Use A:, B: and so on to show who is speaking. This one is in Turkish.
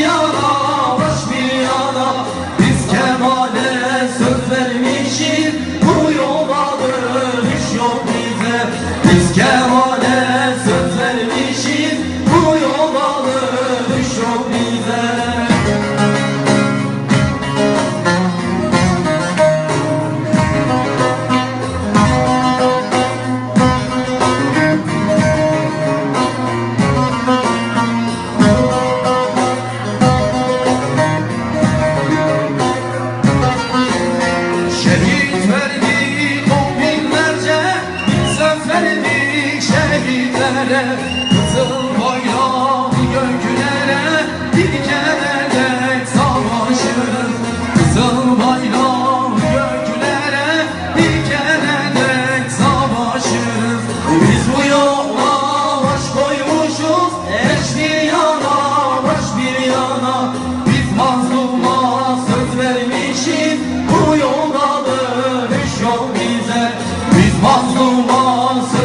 A: yana, baş bir yana Biz kemale söz vermişiz Bu yola dönüş yok bize. Biz kemale söz vermişiz Bu yola dönüş yok bize. geldik şehitlere Kızıl bayrak göklere Dilkererek savaşırız Kızıl bayrak göklere Dilkererek savaşırız Biz bu yola baş koymuşuz Eşli Bu